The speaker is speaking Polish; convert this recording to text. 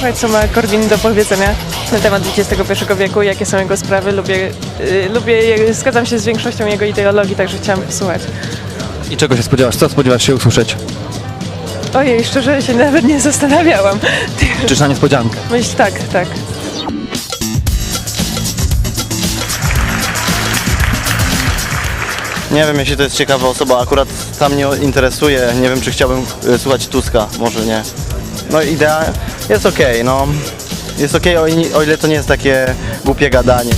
posłuchać, co ma Korwin do powiedzenia na temat XXI wieku, jakie są jego sprawy. Lubię, y, lubię je- zgadzam się z większością jego ideologii, także chciałam posłuchać. I czego się spodziewasz? Co spodziewasz się usłyszeć? Ojej, szczerze się nawet nie zastanawiałam. Czyż na niespodziankę? Myśl tak, tak. Nie wiem, jeśli to jest ciekawa osoba, akurat tam mnie interesuje. Nie wiem, czy chciałbym e, słuchać Tuska, może nie. No idea jest okej, no. Jest okej, o, ile to nie jest takie głupie gadanie.